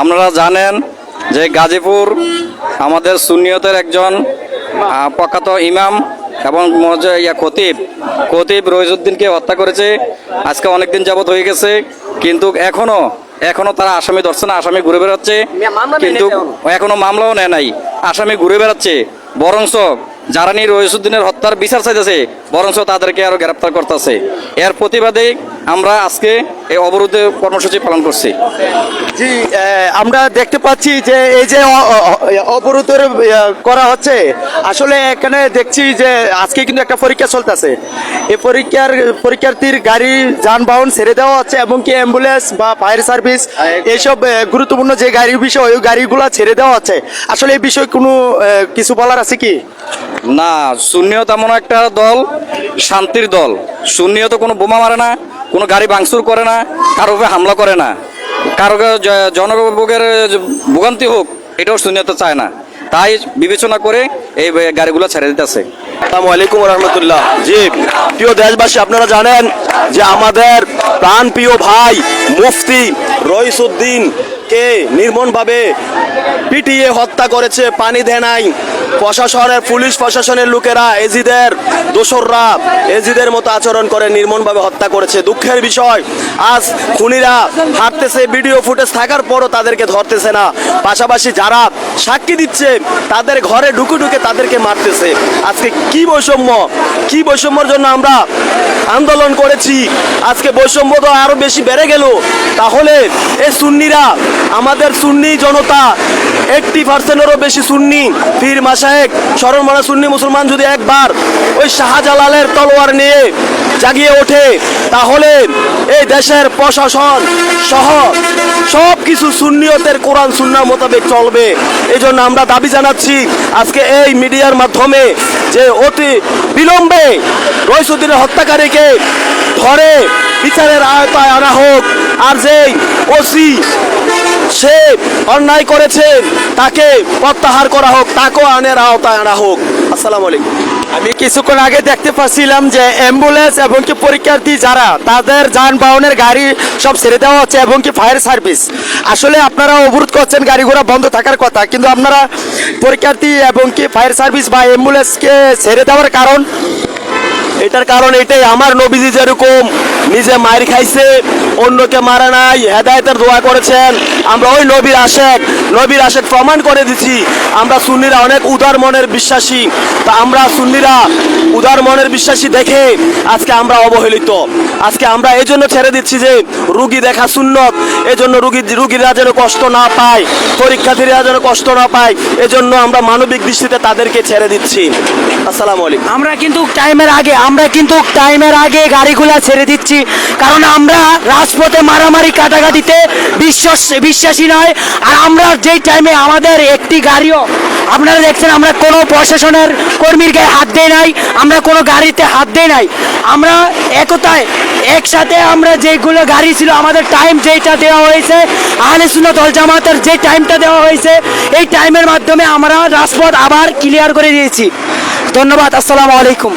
আপনারা জানেন যে গাজীপুর আমাদের সুন্নিয়তের একজন প্রখ্যাত ইমাম এবং ইয়া খতিব। খতিব রহিজুদ্দিনকে হত্যা করেছে। আজকে অনেক দিন যাবত হয়ে গেছে। কিন্তু এখনও এখনও তারা আসামি ধরছে না আসামি ঘুরে বেড়াচ্ছে। কিন্তু এখনও। মামলাও নেয় নাই। আসামি ঘুরে বেড়াচ্ছে। বরঞ্চ যারা নিয়ে রহিসুদ্দিনের হত্যার বিচার চাইতেছে বরঞ্চ তাদেরকে আরও গ্রেপ্তার করতেছে। এর প্রতিবাদে আমরা আজকে এই অবরোধ কর্মসূচি পালন করছি। জি আমরা দেখতে পাচ্ছি যে এই যে অবরোধের করা হচ্ছে আসলে এখানে দেখছি যে আজকে কিন্তু একটা পরীক্ষা চলতেছে। এই পরীক্ষার পরীক্ষার্থীর গাড়ি যানবাহন ছেড়ে দেওয়া হচ্ছে এবং কি অ্যাম্বুলেন্স বা ফায়ার সার্ভিস এইসব গুরুত্বপূর্ণ যে গাড়ির বিষয় ওই গাড়িগুলো ছেড়ে দেওয়া হচ্ছে। আসলে এই বিষয়ে কোনো কিছু বলার আছে কি? না শূন্য এমন একটা দল শান্তির দল। সুন্নিয়ত কোনো বোমা মারে না, কোনো গাড়ি ভাঙচুর করে না, কারও উপরে হামলা করে না। কারও জনভোগের ভোগান্তি হোক, এটাও সুন্নিয়ত চায় না। তাই বিবেচনা করে এই গাড়িগুলো ছেড়ে দিতেছে। আসসালামু আলাইকুম রহমতুল্লাহ জি, প্রিয় দেশবাসী, আপনারা জানেন যে আমাদের প্রাণ প্রিয় ভাই মুফতি রইসুদ্দিন কে নির্মমভাবে পিটিয়ে হত্যা করেছে, পানি দেয় নাই। প্রশাসনের, পুলিশ প্রশাসনের লোকেরা, এজিদের দোসররা এজিদের মতো আচরণ করে, নির্মমভাবে হত্যা করেছে। দুঃখের বিষয়, আজ খুনিরা হাঁটতেছে, ভিডিও ফুটেজ থাকার পরও তাদেরকে ধরতেছে না। পাশাপাশি যারা সাক্ষী দিচ্ছে, তাদের ঘরে ঢুকে ঢুকে তাদেরকে মারতেছে। আজকে কি বৈষম্য? কি বৈষম্যর জন্য আমরা আন্দোলন করেছি? আজকে বৈষম্য তো আরও বেশি বেড়ে গেল। তাহলে এ সুন্নিরা, আমাদের সুন্নি জনতা এইটটি পার্সেন্টেরও বেশি সুন্নি, পীর মাসায়েক স্মরণ মানা সুন্নি মুসলমান যদি একবার ওই শাহজালালের তলোয়ার নিয়ে জাগিয়ে ওঠে, তাহলে এই দেশের প্রশাসন সহ সব কিছু সুন্নিয়তের কোরআন সুন্না মোতাবেক চলবে। এই জন্য আমরা দাবি জানাচ্ছি, আজকে এই মিডিয়ার মাধ্যমে যে অতি বিলম্বে রইসুদ্দিনের হত্যাকারীকে ধরে বিচারের আয়তায় আনা হোক, আর যেই ওসি সে অন্যায় করেছে, তাকে প্রত্যাহার করা হোক, তাকেও আনের আওতায় আনা হোক। আসসালামু আলাইকুম। আমি কিছুক্ষণ আগে দেখতে পাচ্ছিলাম যে অ্যাম্বুলেন্স এবং কি পরীক্ষার্থী যারা, তাদের যানবাহনের গাড়ি সব ছেড়ে দেওয়া হচ্ছে এবং কি ফায়ার সার্ভিস। আসলে আপনারা অবরোধ করছেন, গাড়ি ঘোড়া বন্ধ থাকার কথা, কিন্তু আপনারা পরীক্ষার্থী এবং কি ফায়ার সার্ভিস বা অ্যাম্বুলেন্সকে ছেড়ে দেওয়ার কারণ এটার কারণ এটাই, আমার নবীজি যেরকম নিজে মায়ের খাইছে, অন্যকে মারা নাই, হেদায়তের দোয়া করেছেন। আমরা ওই নবীর আশেক নবীর আশেক প্রমাণ করে দিচ্ছি আমরা সুন্নিরা অনেক উদার মনের বিশ্বাসী। তা আমরা সুন্নিরা উদার মনের বিশ্বাসী দেখে আজকে আমরা অবহেলিত। আজকে আমরা এই জন্য ছেড়ে দিচ্ছি যে রুগী দেখা সুন্নত, এজন্য রুগী, রুগীরা যেন কষ্ট না পায়, পরীক্ষার্থীরা যেন কষ্ট না পায়, এজন্য আমরা মানবিক দৃষ্টিতে তাদেরকে ছেড়ে দিচ্ছি। আসসালামু আলাইকুম। আমরা কিন্তু টাইমের আগে আমরা কিন্তু টাইমের আগে গাড়িগুলা ছেড়ে দিচ্ছি। কারণ আমরা রাজপথে মারামারি কাটাকাটিতে বিশ্বাস বিশ্বাসী নয়। আর আমরা যেই টাইমে আমাদের একটি গাড়িও, আপনারা দেখছেন আমরা কোনো প্রশাসনের কর্মীর গায়ে হাত দেই নাই, আমরা কোনো গাড়িতে হাত দেই নাই। আমরা একতায়, একসাথে আমরা যেগুলো গাড়ি ছিল, আমাদের টাইম যেটা দেওয়া হয়েছে, আহলে সুন্নাত জামাতের যে টাইমটা দেওয়া হয়েছে, এই টাইমের মাধ্যমে আমরা রাজপথ আবার ক্লিয়ার করে দিয়েছি। ধন্যবাদ, আসসালামু আলাইকুম।